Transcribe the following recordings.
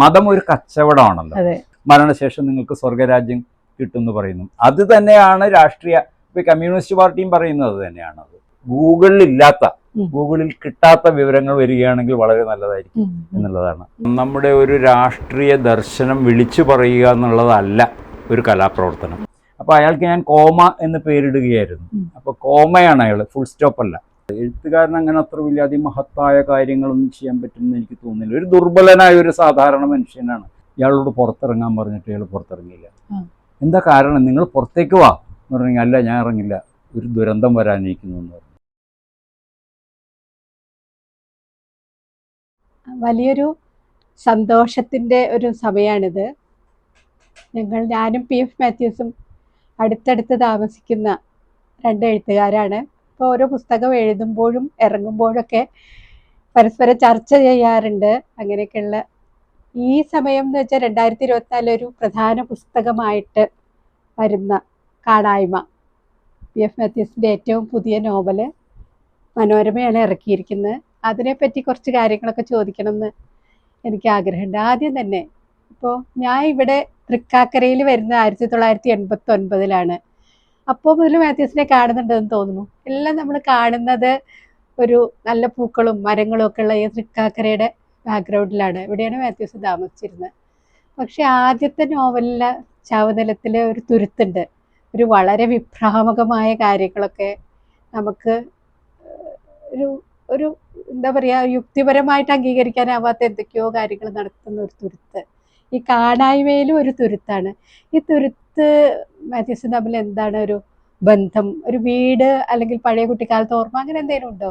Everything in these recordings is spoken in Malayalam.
മതം ഒരു കച്ചവടമാണല്ലോ. മരണശേഷം നിങ്ങൾക്ക് സ്വർഗരാജ്യം കിട്ടുമെന്ന് പറയുന്നു. അത് തന്നെയാണ് രാഷ്ട്രീയ ഇപ്പൊ കമ്മ്യൂണിസ്റ്റ് പാർട്ടിയും പറയുന്നത് തന്നെയാണ് അത്. ഗൂഗിളിൽ ഇല്ലാത്ത ഗൂഗിളിൽ കിട്ടാത്ത വിവരങ്ങൾ വരികയാണെങ്കിൽ വളരെ നല്ലതായിരിക്കും എന്നുള്ളതാണ്. നമ്മുടെ ഒരു രാഷ്ട്രീയ ദർശനം വിളിച്ചു പറയുക എന്നുള്ളതല്ല ഒരു കലാപ്രവർത്തനം. അപ്പോൾ അയാൾക്ക് ഞാൻ കോമ എന്ന് പേരിടുകയായിരുന്നു. അപ്പൊ അപ്പോൾ കോമയാണ് അയാൾ ഫുൾ സ്റ്റോപ്പ് അല്ല. എഴുത്തുകാരൻ അങ്ങനെ അത്ര വലിയ അതിമഹത്തായ കാര്യങ്ങളൊന്നും ചെയ്യാൻ പറ്റുമെന്ന് എനിക്ക് തോന്നുന്നില്ല. ഒരു ദുർബലനായ ഒരു സാധാരണ മനുഷ്യനാണ്. ഇയാളോട് പുറത്തിറങ്ങാൻ പറഞ്ഞിട്ട് ഇയാൾ പുറത്തിറങ്ങിയില്ല. എന്താ കാരണം? നിങ്ങൾ പുറത്തേക്ക് വാ എന്ന് പറഞ്ഞാൽ അല്ല ഞാൻ ഇറങ്ങില്ല. ഒരു ദുരന്തം വരാനിരിക്കുന്നു എന്ന് പറഞ്ഞു. വലിയൊരു സന്തോഷത്തിന്റെ ഒരു സമയമാണിത് ഞങ്ങൾ ഞാനും പി. എഫ്. മാത്യൂസും അടുത്തടുത്ത് താമസിക്കുന്ന രണ്ട് എഴുത്തുകാരാണ്. ഇപ്പോൾ ഓരോ പുസ്തകം എഴുതുമ്പോഴും ഇറങ്ങുമ്പോഴൊക്കെ പരസ്പരം ചർച്ച ചെയ്യാറുണ്ട്. അങ്ങനെയൊക്കെയുള്ള ഈ സമയം എന്ന് വെച്ചാൽ രണ്ടായിരത്തി ഇരുപത്തിനാല് ഒരു പ്രധാന പുസ്തകമായിട്ട് വരുന്ന കാണായ്മ പി. എഫ്. മാത്യൂസിന്റെ ഏറ്റവും പുതിയ നോവൽ മനോരമയാണ് ഇറക്കിയിരിക്കുന്നത്. അതിനെപ്പറ്റി കുറച്ച് കാര്യങ്ങളൊക്കെ ചോദിക്കണമെന്ന് എനിക്ക് ആഗ്രഹമുണ്ട്. ആദ്യം തന്നെ ഇപ്പോൾ ഞാൻ ഇവിടെ തൃക്കാക്കരയിൽ വരുന്ന ആയിരത്തി തൊള്ളായിരത്തി എൺപത്തി ഒൻപതിലാണ് അപ്പോൾ മുതൽ മാത്യൂസിനെ കാണുന്നുണ്ടെന്ന് തോന്നുന്നു. എല്ലാം നമ്മൾ കാണുന്നത് ഒരു നല്ല പൂക്കളും മരങ്ങളും ഒക്കെ ഉള്ള ഈ തൃക്കാക്കരയുടെ ബാക്ക്ഗ്രൗണ്ടിലാണ് ഇവിടെയാണ് മാത്യൂസ് താമസിച്ചിരുന്നത്. പക്ഷെ ആദ്യത്തെ നോവലിലെ ചാവനിലത്തിലെ ഒരു തുരുത്തുണ്ട്. ഒരു വളരെ വിഭ്രാമകമായ കാര്യങ്ങളൊക്കെ നമുക്ക് ഒരു ഒരു എന്താ പറയുക യുക്തിപരമായിട്ട് അംഗീകരിക്കാനാവാത്ത എന്തൊക്കെയോ കാര്യങ്ങൾ നടത്തുന്ന ഒരു തുരുത്ത്. ഈ കാണായ്മയിലും ഒരു തുരുത്താണ്. ഈ തുരുത്ത് മാത്യൂസും തമ്മിൽ എന്താണ് ഒരു ബന്ധം? ഒരു വീട് അല്ലെങ്കിൽ പഴയ കുട്ടിക്കാലത്ത് ഓർമ്മ? അങ്ങനെ എന്തെങ്കിലും ഉണ്ടോ?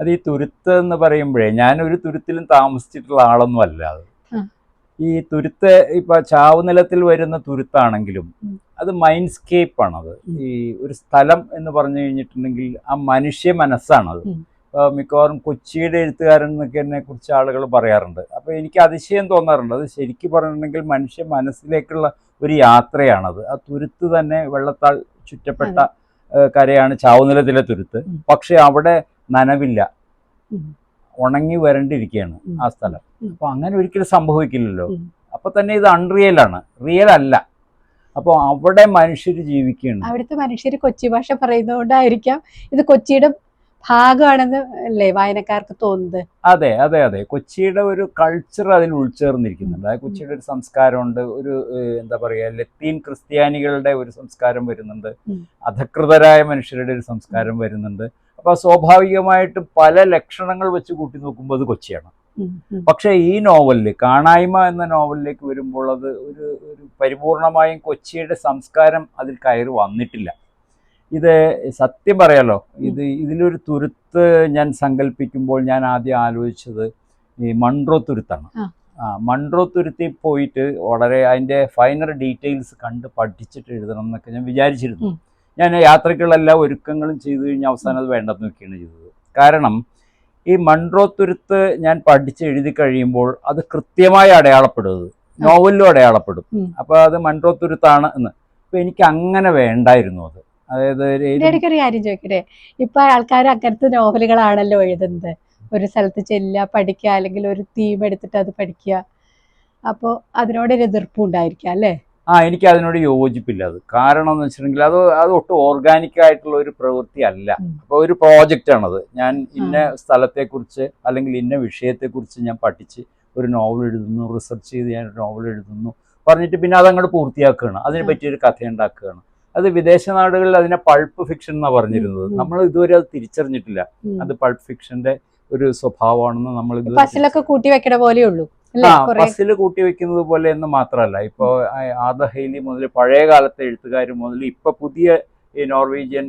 അത് ഈ തുരുത്ത് എന്ന് പറയുമ്പോഴേ ഞാൻ ഒരു തുരുത്തിലും താമസിച്ചിട്ടുള്ള ആളൊന്നും അല്ല അത്. ഈ തുരുത്ത് ഇപ്പൊ ചാവുനിലത്തിൽ വരുന്ന തുരുത്താണെങ്കിലും അത് മൈൻഡ്സ്കേപ്പ് ആണത്. ഈ ഒരു സ്ഥലം എന്ന് പറഞ്ഞു കഴിഞ്ഞിട്ടുണ്ടെങ്കിൽ ആ മനുഷ്യ മനസ്സാണത്. മിക്കവാറും കൊച്ചിയുടെ എഴുത്തുകാരൻ എന്നൊക്കെ എന്നെ കുറിച്ച് ആളുകൾ പറയാറുണ്ട്. അപ്പോൾ എനിക്ക് അതിശയം തോന്നാറുണ്ട്. അത് ശരിക്കും പറഞ്ഞിട്ടുണ്ടെങ്കിൽ മനുഷ്യ മനസ്സിലേക്കുള്ള ഒരു യാത്രയാണത്. ആ തുരുത്ത് തന്നെ വെള്ളത്താൽ ചുറ്റപ്പെട്ട കരയാണ് ചാവുനിലത്തിലെ തുരുത്ത്. പക്ഷെ അവിടെ നനവില്ല. ഉണങ്ങി വരണ്ടിരിക്കുകയാണ് ആ സ്ഥലം. അപ്പോൾ അപ്പൊ അങ്ങനെ ഒരിക്കലും സംഭവിക്കില്ലല്ലോ. അപ്പോൾ അപ്പൊ തന്നെ ഇത് അൺറിയൽ ആണ്. റിയൽ അല്ല. അപ്പോൾ അവിടെ മനുഷ്യർ ജീവിക്കുകയാണ്. അവിടുത്തെ മനുഷ്യർ കൊച്ചി ഭാഷ പറയുന്നതുകൊണ്ടായിരിക്കാം ഇത് കൊച്ചിയുടെ ഭാഗമാണെന്ന് അല്ലേ വായനക്കാർക്ക് തോന്നുന്നത്? അതെ അതെ അതെ. കൊച്ചിയുടെ ഒരു കൾച്ചർ അതിൽ ഉൾച്ചേർന്നിരിക്കുന്നുണ്ട്. അതായത് കൊച്ചിയുടെ ഒരു സംസ്കാരമുണ്ട്. ഒരു എന്താ പറയുക ലത്തീൻ ക്രിസ്ത്യാനികളുടെ ഒരു സംസ്കാരം വരുന്നുണ്ട്. അധകൃതരായ മനുഷ്യരുടെ ഒരു സംസ്കാരം വരുന്നുണ്ട്. അപ്പൊ സ്വാഭാവികമായിട്ടും പല ലക്ഷണങ്ങൾ വെച്ച് കൂട്ടി നോക്കുമ്പോൾ അത് കൊച്ചിയാണ്. പക്ഷേ ഈ നോവലിൽ കാണായ്മ എന്ന നോവലിലേക്ക് വരുമ്പോൾ അത് ഒരു ഒരു പരിപൂർണമായും കൊച്ചിയുടെ സംസ്കാരം അതിൽ കയറി വന്നിട്ടില്ല. ഇത് സത്യം പറയാലോ ഇത് ഇതിലൊരു തുരുത്ത് ഞാൻ സങ്കല്പിക്കുമ്പോൾ ഞാൻ ആദ്യം ആലോചിച്ചത് ഈ മൺട്രോ തുരുത്താണ്. ആ. മൺട്രോ തുരുത്തി പോയിട്ട് വളരെ അതിന്റെ ഫൈനർ ഡീറ്റെയിൽസ് കണ്ട് പഠിച്ചിട്ട് എഴുതണം എന്നൊക്കെ ഞാൻ വിചാരിച്ചിരുന്നു. ഞാൻ യാത്രയ്ക്കുള്ള എല്ലാ ഒരുക്കങ്ങളും ചെയ്തു കഴിഞ്ഞാൽ അവസാനം അത് വേണ്ടെന്ന് വെക്കുകയാണ് ചെയ്തത്. കാരണം ഈ മൺട്രോ തുരുത്ത് ഞാൻ പഠിച്ച് എഴുതി കഴിയുമ്പോൾ അത് കൃത്യമായി അടയാളപ്പെടുന്നത് നോവലിലും അടയാളപ്പെടും. അപ്പോൾ അത് മൺട്രോ തുരുത്താണ് എന്ന്. അപ്പോൾ എനിക്ക് അങ്ങനെ വേണ്ടായിരുന്നു അത്. അതായത് ഒരു ഒരു കാര്യം ചോദിക്കട്ടെ? ഇപ്പൊ ആൾക്കാർ അങ്ങനത്തെ നോവലുകളാണല്ലോ എഴുതുന്നത്. ഒരു സ്ഥലത്ത് ചെല്ലുക പഠിക്കുക അല്ലെങ്കിൽ ഒരു തീം എടുത്തിട്ട് അത് പഠിക്കുക. അപ്പോൾ അതിനോടൊരു എതിർപ്പ് ഉണ്ടായിരിക്കുക അല്ലേ? ആ എനിക്ക് അതിനോട് യോജിപ്പില്ല അത്. കാരണം എന്ന് വെച്ചിട്ടുണ്ടെങ്കിൽ അത് അത് ഒട്ടും ഓർഗാനിക് ആയിട്ടുള്ള ഒരു പ്രവൃത്തി അല്ല. അപ്പൊ അപ്പോൾ ഒരു പ്രോജക്റ്റ് ആണത്. ഞാൻ ഇന്ന സ്ഥലത്തെക്കുറിച്ച് അല്ലെങ്കിൽ ഇന്ന വിഷയത്തെക്കുറിച്ച് ഞാൻ പഠിച്ച് ഒരു നോവൽ എഴുതുന്നു റിസർച്ച് ചെയ്ത് ഞാൻ ഒരു നോവൽ എഴുതുന്നു പറഞ്ഞിട്ട് പിന്നെ അതങ്ങോട്ട് പൂർത്തിയാക്കുകയാണ്. അതിനെ പറ്റി പറ്റിയൊരു കഥ ഉണ്ടാക്കുകയാണ് അത് വിദേശ നാടുകളിൽ അതിനെ പൾപ്പ് ഫിക്ഷൻ എന്നാണ് പറഞ്ഞിരുന്നത്. നമ്മൾ ഇതുവരെ അത് തിരിച്ചറിഞ്ഞിട്ടില്ല. അത് പൾപ്പ് ഫിക്ഷന്റെ ഒരു സ്വഭാവമാണെന്ന് നമ്മൾ പസിലൊക്കെ കൂട്ടി വെക്കണ പോലെ ഉള്ളൂ ആ പസിൽ കൂട്ടി വെക്കുന്നത് പോലെ എന്ന് മാത്രമല്ല. ഇപ്പോൾ ആദ ഹെയ്ലി മുതൽ പഴയ കാലത്തെ എഴുത്തുകാർ മുതൽ ഇപ്പൊ പുതിയ ഈ നോർവീജിയൻ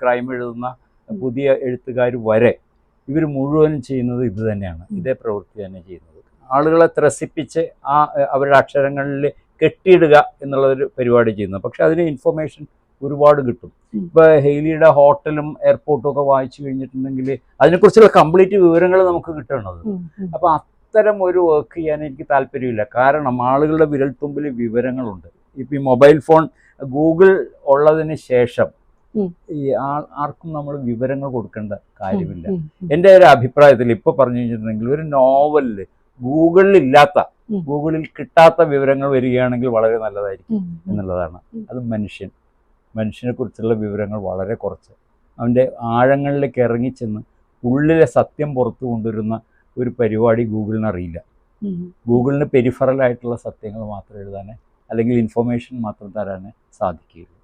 ക്രൈം എഴുതുന്ന പുതിയ എഴുത്തുകാർ വരെ ഇവർ മുഴുവനും ചെയ്യുന്നത് ഇത് തന്നെയാണ്. ഇതേ പ്രവൃത്തി തന്നെ ചെയ്യുന്നത്. ആളുകളെ ത്രസിപ്പിച്ച് ആ അവരുടെ അക്ഷരങ്ങളിൽ കെട്ടിയിടുക എന്നുള്ളൊരു പരിപാടി ചെയ്യുന്നത് പക്ഷെ അതിന് ഇൻഫർമേഷൻ ഒരുപാട് കിട്ടും ഇപ്പോൾ ഇപ്പൊ ഹെയ്ലിയുടെ ഹോട്ടലും എയർപോർട്ടും ഒക്കെ വായിച്ചു കഴിഞ്ഞിട്ടുണ്ടെങ്കിൽ അതിനെക്കുറിച്ചുള്ള കംപ്ലീറ്റ് വിവരങ്ങൾ നമുക്ക് കിട്ടണത് ഉം, ഉം. അപ്പൊ അത്തരം ഒരു വർക്ക് ചെയ്യാൻ എനിക്ക് താല്പര്യമില്ല കാരണം ആളുകളുടെ വിരൽത്തുമ്പിൽ വിവരങ്ങളുണ്ട് ഇപ്പൊ ഈ മൊബൈൽ ഫോൺ ഗൂഗിൾ ഉള്ളതിന് ശേഷം ഈ ആൾ ആർക്കും നമ്മൾ വിവരങ്ങൾ കൊടുക്കേണ്ട കാര്യമില്ല. എന്റെ ഒരു അഭിപ്രായത്തിൽ ഇപ്പൊ പറഞ്ഞു കഴിഞ്ഞിട്ടുണ്ടെങ്കിൽ ഒരു നോവലിൽ ഗൂഗിളിൽ ഇല്ലാത്ത ഉം. ഗൂഗിളിൽ കിട്ടാത്ത വിവരങ്ങൾ വരികയാണെങ്കിൽ വളരെ നല്ലതായിരിക്കും എന്നുള്ളതാണ്. അത് മനുഷ്യൻ മനുഷ്യനെ കുറിച്ചുള്ള വിവരങ്ങൾ വളരെ കുറച്ച്. അവന്റെ ആഴങ്ങളിലേക്ക് ഇറങ്ങിച്ചെന്ന് ഉള്ളിലെ സത്യം പുറത്തു കൊണ്ടുവരുന്ന ഒരു പരിപാടി ഗൂഗിളിന് അറിയില്ല. ഗൂഗിളിന് പെരിഫറലായിട്ടുള്ള സത്യങ്ങൾ മാത്രം എഴുതാനേ അല്ലെങ്കിൽ ഇൻഫർമേഷൻ മാത്രം തരാനേ സാധിക്കുകയുള്ളൂ.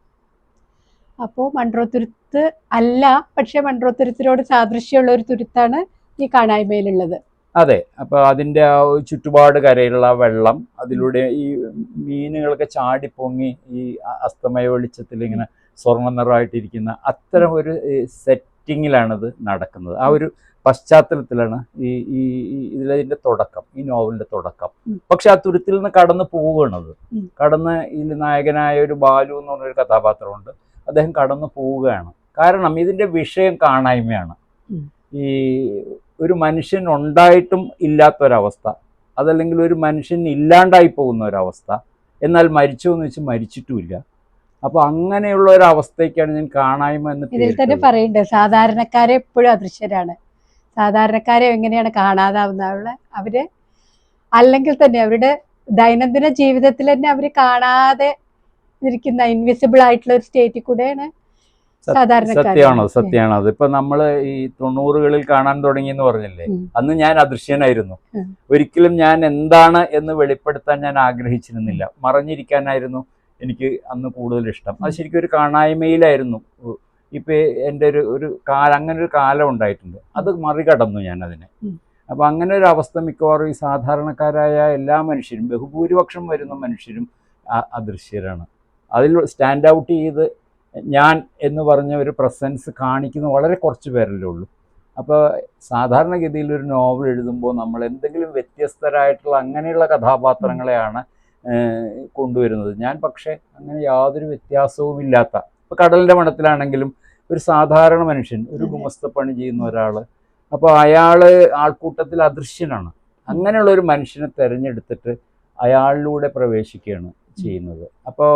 അപ്പോൾ മൺട്രോത്തുരുത്ത് അല്ല പക്ഷേ മൺട്രോത്തുരുത്തിനോട് സാദൃശ്യമുള്ള ഒരു തുരുത്താണ് ഈ കാണായ്മയിലുള്ളത്. അതെ അപ്പോൾ അതിന്റെ ആ ചുറ്റുപാട് കരയിലുള്ള വെള്ളം അതിലൂടെ ഈ മീനുകളൊക്കെ ചാടിപ്പൊങ്ങി ഈ അസ്തമയ വെളിച്ചത്തിൽ ഇങ്ങനെ സ്വർണ നിറമായിട്ടിരിക്കുന്ന അത്തരം ഒരു സെറ്റിങ്ങിലാണിത് നടക്കുന്നത്. ആ ഒരു പശ്ചാത്തലത്തിലാണ് ഈ ഈ ഈ ഇതിലതിന്റെ തുടക്കം ഈ നോവലിന്റെ തുടക്കം. പക്ഷെ ആ തുരുത്തിൽ നിന്ന് കടന്നു പോവുകയാണത്. കടന്ന് ഇതിൽ നായകനായ ഒരു ബാലു എന്ന് പറഞ്ഞൊരു കഥാപാത്രമുണ്ട്. അദ്ദേഹം കടന്നു പോവുകയാണ്. കാരണം ഇതിന്റെ വിഷയം കാണായ്മയാണ്. ഈ ഒരു മനുഷ്യൻ ഉണ്ടായിട്ടും ഇല്ലാത്തൊരവസ്ഥ അതല്ലെങ്കിൽ ഒരു മനുഷ്യൻ ഇല്ലാണ്ടായി പോകുന്ന ഒരവസ്ഥ എന്നാൽ മരിച്ചു എന്ന് വെച്ച് മരിച്ചിട്ടുമില്ല അപ്പൊ അങ്ങനെയുള്ള ഒരു അവസ്ഥയ്ക്കാണ് ഞാൻ കാണായ്മ എന്ന് ഇതിൽ തന്നെ. പറയുന്നുണ്ട് സാധാരണക്കാരെ എപ്പോഴും അദൃശ്യരാണ് സാധാരണക്കാരെ എങ്ങനെയാണ് കാണാതാവുന്ന അവർ അല്ലെങ്കിൽ തന്നെ അവരുടെ ദൈനംദിന ജീവിതത്തിൽ തന്നെ അവർ കാണാതെ ഇരിക്കുന്ന ഇൻവിസിബിൾ ആയിട്ടുള്ള ഒരു സ്റ്റേറ്റിൽ കൂടെയാണ്. സത്യമാണോ? സത്യമാണോ? അതിപ്പോ നമ്മൾ ഈ തൊണ്ണൂറുകളിൽ കാണാൻ തുടങ്ങി എന്ന് പറഞ്ഞില്ലേ അന്ന് ഞാൻ അദൃശ്യനായിരുന്നു. ഒരിക്കലും ഞാൻ എന്താണ് എന്ന് വെളിപ്പെടുത്താൻ ഞാൻ ആഗ്രഹിച്ചിരുന്നില്ല. മറഞ്ഞിരിക്കാനായിരുന്നു എനിക്ക് അന്ന് കൂടുതൽ ഇഷ്ടം. അത് ശരിക്കും ഒരു കാണായ്മയിലായിരുന്നു. ഇപ്പൊ എന്റെ ഒരു ഒരു കാലം അങ്ങനെ ഒരു കാലം ഉണ്ടായിട്ടുണ്ട്. അത് മറികടന്നു ഞാൻ അതിനെ. അപ്പൊ അങ്ങനെ ഒരു അവസ്ഥ മിക്കവാറും ഈ സാധാരണക്കാരായ എല്ലാ മനുഷ്യരും ബഹുഭൂരിപക്ഷം വരുന്ന മനുഷ്യരും അദൃശ്യരാണ്. അതിൽ സ്റ്റാൻഡ് ഔട്ട് ചെയ്ത് ഞാൻ എന്ന് പറഞ്ഞ ഒരു പ്രസൻസ് കാണിക്കുന്ന വളരെ കുറച്ച് പേരല്ലേ ഉള്ളൂ. അപ്പോൾ സാധാരണഗതിയിൽ ഒരു നോവൽ എഴുതുമ്പോൾ നമ്മൾ എന്തെങ്കിലും വ്യത്യസ്തരായിട്ടുള്ള അങ്ങനെയുള്ള കഥാപാത്രങ്ങളെയാണ് കൊണ്ടുവരുന്നത്. ഞാൻ പക്ഷേ അങ്ങനെ യാതൊരു വ്യത്യാസവും ഇല്ലാത്ത ഇപ്പോൾ കടലിന്റെ മണത്തിലാണെങ്കിലും ഒരു സാധാരണ മനുഷ്യൻ ഒരു. ഗുമസ്തപ്പണി ചെയ്യുന്ന ഒരാൾ അപ്പോൾ അയാൾ ആൾക്കൂട്ടത്തിൽ അദൃശ്യനാണ്. അങ്ങനെയുള്ള ഒരു മനുഷ്യനെ തിരഞ്ഞെടുത്തിട്ട് അയാളിലൂടെ പ്രവേശിക്കുകയാണ് ചെയ്യുന്നത്. അപ്പോൾ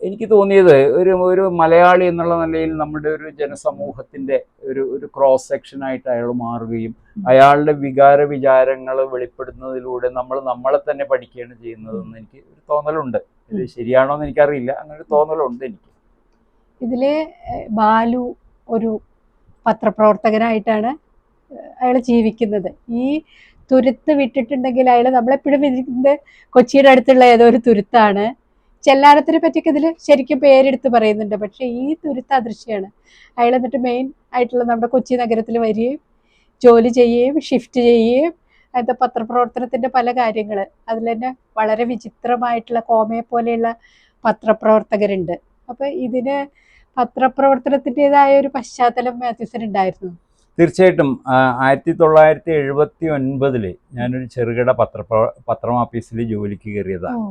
എനിക്ക് തോന്നിയത് ഒരു ഒരു മലയാളി എന്നുള്ള നിലയിൽ നമ്മുടെ ഒരു ജനസമൂഹത്തിന്റെ ഒരു ഒരു ക്രോസ് സെക്ഷനായിട്ട് അയാൾ മാറുകയും അയാളുടെ വികാര വിചാരങ്ങൾ വെളിപ്പെടുന്നതിലൂടെ നമ്മൾ നമ്മളെ തന്നെ പഠിക്കുകയാണ് ചെയ്യുന്നതെന്ന് എനിക്ക് ഒരു തോന്നലുണ്ട്. ഇത് ശരിയാണോ എന്ന് എനിക്കറിയില്ല. അങ്ങനെ ഒരു തോന്നലുണ്ട് എനിക്ക്. ഇതിൽ ബാലു ഒരു പത്രപ്രവർത്തകനായിട്ടാണ് അയാൾ ജീവിക്കുന്നത്. ഈ തുരുത്ത് വിട്ടിട്ടുണ്ടെങ്കിൽ അയാൾ നമ്മളെപ്പോഴും കൊച്ചിയുടെ അടുത്തുള്ള ഏതോ ഒരു തുരുത്താണ്. ചെല്ലാനത്തിനെ പറ്റിയൊക്കെ ഇതിൽ ശരിക്കും പേരെടുത്ത് പറയുന്നുണ്ട്. പക്ഷെ ഈ തുരുത്ത അദൃശ്യമാണ് അയാൾ എന്നിട്ട് മെയിൻ ആയിട്ടുള്ള നമ്മുടെ കൊച്ചി നഗരത്തിൽ വരികയും ജോലി ചെയ്യുകയും ഷിഫ്റ്റ് ചെയ്യുകയും അതിന്റെ പത്രപ്രവർത്തനത്തിന്റെ പല കാര്യങ്ങൾ അതിൽ തന്നെ വളരെ വിചിത്രമായിട്ടുള്ള കോമയെ പോലെയുള്ള പത്രപ്രവർത്തകരുണ്ട്. അപ്പോൾ ഇതിന് പത്രപ്രവർത്തനത്തിന്റെതായ ഒരു പശ്ചാത്തലം മാത്യുസിന് ഉണ്ടായിരുന്നു. തീർച്ചയായിട്ടും ആയിരത്തി തൊള്ളായിരത്തി എഴുപത്തി ഒൻപതിൽ ഞാനൊരു ചെറുകിട പത്ര പത്രം ഓഫീസിൽ ജോലിക്ക് കയറിയതാണ്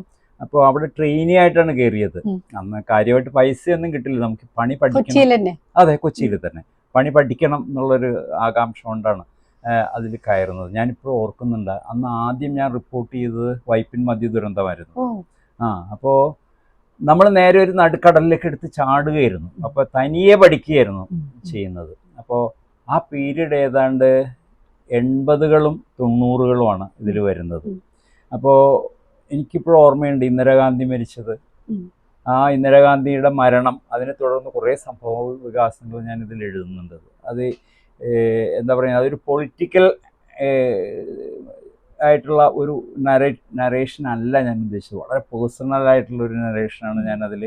അപ്പോൾ അവിടെ ട്രെയിനി ആയിട്ടാണ് കയറിയത് അന്ന് കാര്യമായിട്ട് പൈസ ഒന്നും കിട്ടില്ല. നമുക്ക് പണി പഠിക്കണം. അതെ കൊച്ചിയിൽ തന്നെ. പണി പഠിക്കണം എന്നുള്ളൊരു ആകാംക്ഷ കൊണ്ടാണ് അതിൽ കയറുന്നത്. ഞാനിപ്പോൾ ഓർക്കുന്നുണ്ട് അന്ന് ആദ്യം ഞാൻ റിപ്പോർട്ട് ചെയ്തത് വൈപ്പിൻ മദ്യ ദുരന്തമായിരുന്നു. ആ അപ്പോൾ നമ്മൾ നേരെ ഒരു നടുക്കടലിലേക്ക് എടുത്ത് ചാടുകയായിരുന്നു. അപ്പോൾ തനിയെ പഠിക്കുകയായിരുന്നു. ചെയ്യുന്നത്. അപ്പോൾ ആ പീരീഡ് ഏതാണ്ട് എൺപതുകളും തൊണ്ണൂറുകളുമാണ് ഇതിൽ വരുന്നത്. അപ്പോൾ എനിക്കിപ്പോൾ ഓർമ്മയുണ്ട് ഇന്ദിരാഗാന്ധി മരിച്ചത്. ആ ഇന്ദിരാഗാന്ധിയുടെ മരണം അതിനെ തുടർന്ന് കുറേ സംഭവ വികാസങ്ങൾ ഞാൻ ഇതിൽ എഴുതുന്നുണ്ട്. അത് എന്താ പറയുക അതൊരു പൊളിറ്റിക്കൽ ആയിട്ടുള്ള ഒരു നരേ നരേഷൻ അല്ല ഞാൻ ഉദ്ദേശിച്ചത്. വളരെ പേഴ്സണൽ ആയിട്ടുള്ള ഒരു നരേഷനാണ് ഞാൻ അതിൽ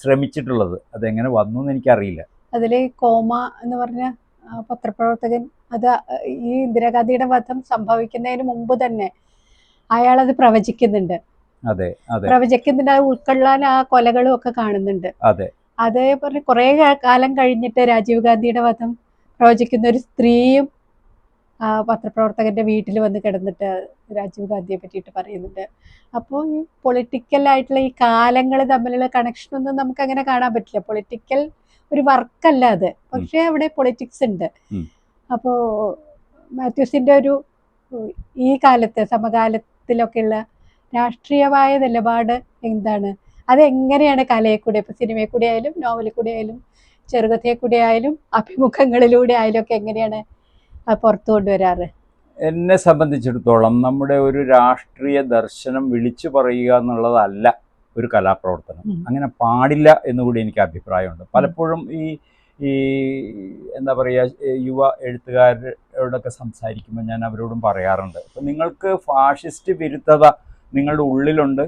ശ്രമിച്ചിട്ടുള്ളത്. അതെങ്ങനെ വന്നു എന്ന് എനിക്കറിയില്ല. അതിൽ കോമ എന്ന് പറഞ്ഞ പത്രപ്രവർത്തകൻ അത് ഈ ഇന്ദിരാഗാന്ധിയുടെ വധം സംഭവിക്കുന്നതിന് മുമ്പ് തന്നെ അയാളത് പ്രവചിക്കുന്നുണ്ട്. അതെ അതെ. പ്രവചിക്കുന്നുണ്ട്. അത് ഉൾക്കൊള്ളാൻ ആ കൊലകളും ഒക്കെ കാണുന്നുണ്ട്. അതെ. അതേപോലെ കുറെ കാലം കഴിഞ്ഞിട്ട് രാജീവ് ഗാന്ധിയുടെ വധം പ്രവചിക്കുന്ന ഒരു സ്ത്രീയും ആ പത്രപ്രവർത്തകന്റെ വീട്ടിൽ വന്ന് കിടന്നിട്ട് രാജീവ് ഗാന്ധിയെ പറ്റിയിട്ട് പറയുന്നുണ്ട്. അപ്പോൾ ഈ പൊളിറ്റിക്കൽ ആയിട്ടുള്ള ഈ കാലങ്ങൾ തമ്മിലുള്ള കണക്ഷൻ ഒന്നും നമുക്ക് അങ്ങനെ കാണാൻ പറ്റില്ല. പൊളിറ്റിക്കൽ ഒരു വർക്കല്ല അത്. പക്ഷേ അവിടെ പൊളിറ്റിക്സ് ഉണ്ട്. അപ്പോൾ മാത്യൂസിന്റെ ഒരു ഈ കാലത്ത് സമകാലത്തിലൊക്കെയുള്ള രാഷ്ട്രീയമായ നിലപാട് എന്താണ്? അതെങ്ങനെയാണ് കലയെ കൂടെ ഇപ്പൊ സിനിമയെ കൂടെ ആയാലും നോവലിൽ കൂടെ ആയാലും ചെറുകഥയെ കൂടെ ആയാലും അഭിമുഖങ്ങളിലൂടെ ആയാലും ഒക്കെ എങ്ങനെയാണ് പുറത്തു കൊണ്ടുവരാറ്? എന്നെ സംബന്ധിച്ചിടത്തോളം നമ്മുടെ ഒരു രാഷ്ട്രീയ ദർശനം വിളിച്ചു പറയുക എന്നുള്ളതല്ല ഒരു കലാപ്രവർത്തനം. അങ്ങനെ പാടില്ല എന്നുകൂടി എനിക്ക് അഭിപ്രായമുണ്ട്. പലപ്പോഴും ഈ ഈ എന്താ പറയുക യുവ എഴുത്തുകാരോടൊക്കെ സംസാരിക്കുമ്പോൾ ഞാൻ അവരോടും പറയാറുണ്ട്. അപ്പം നിങ്ങൾക്ക് ഫാഷിസ്റ്റ് വിരുദ്ധത നിങ്ങളുടെ ഉള്ളിലുണ്ട്.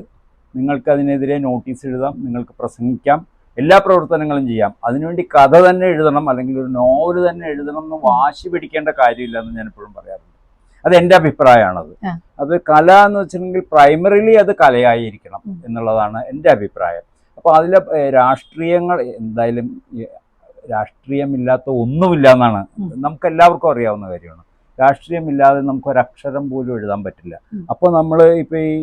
നിങ്ങൾക്ക് അതിനെതിരെ നോട്ടീസ് എഴുതാം നിങ്ങൾക്ക് പ്രസംഗിക്കാം എല്ലാ പ്രവർത്തനങ്ങളും ചെയ്യാം. അതിനുവേണ്ടി കഥ തന്നെ എഴുതണം അല്ലെങ്കിൽ ഒരു നോവൽ തന്നെ എഴുതണം എന്ന് വാശി പിടിക്കേണ്ട കാര്യമില്ല എന്ന് ഞാൻ എപ്പോഴും പറയാറുണ്ട്. അത് എന്റെ അഭിപ്രായമാണത്. അത് കല എന്ന് വെച്ചിട്ടുണ്ടെങ്കിൽ പ്രൈമറിലി അത് കലയായിരിക്കണം എന്നുള്ളതാണ് എന്റെ അഭിപ്രായം. അപ്പോൾ അതിലെ രാഷ്ട്രീയങ്ങൾ എന്തായാലും രാഷ്ട്രീയമില്ലാത്ത ഒന്നുമില്ല എന്നാണ്. നമുക്ക് എല്ലാവർക്കും അറിയാവുന്ന കാര്യമാണ്. രാഷ്ട്രീയമില്ലാതെ നമുക്ക് ഒരക്ഷരം പോലും എഴുതാൻ പറ്റില്ല. അപ്പോൾ നമ്മൾ ഇപ്പോൾ ഈ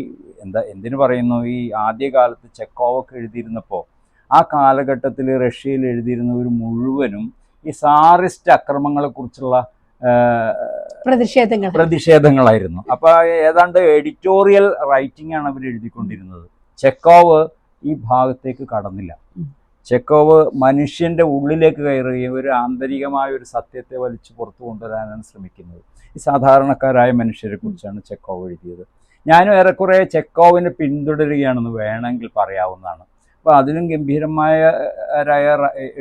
എന്താ എന്തിനു പറയുന്നു ഈ ആദ്യകാലത്ത് ചെക്കോവൊക്കെ എഴുതിയിരുന്നപ്പോൾ ആ കാലഘട്ടത്തിൽ റഷ്യയിൽ എഴുതിയിരുന്നവർ മുഴുവനും ഈ സാറിസ്റ്റ് അക്രമങ്ങളെക്കുറിച്ചുള്ള പ്രതിഷേധങ്ങൾ. പ്രതിഷേധങ്ങളായിരുന്നു. അപ്പൊ ഏതാണ്ട് എഡിറ്റോറിയൽ റൈറ്റിംഗ് ആണ് അവർ എഴുതിക്കൊണ്ടിരുന്നത്. ചെക്കോവ് ഈ ഭാഗത്തേക്ക് കടന്നില്ല. ചെക്കോവ് മനുഷ്യന്റെ ഉള്ളിലേക്ക് കയറുകയും ഒരു ആന്തരികമായ ഒരു സത്യത്തെ വലിച്ചു പുറത്തു കൊണ്ടുവരാനാണ് ശ്രമിക്കുന്നത്. ഈ സാധാരണക്കാരായ മനുഷ്യരെ കുറിച്ചാണ് ചെക്കോവ് എഴുതിയത്. ഞാനും ഏറെക്കുറെ ചെക്കോവിനെ പിന്തുടരുകയാണെന്ന് വേണമെങ്കിൽ പറയാവുന്നതാണ്. അപ്പോൾ അതിലും ഗംഭീരമായ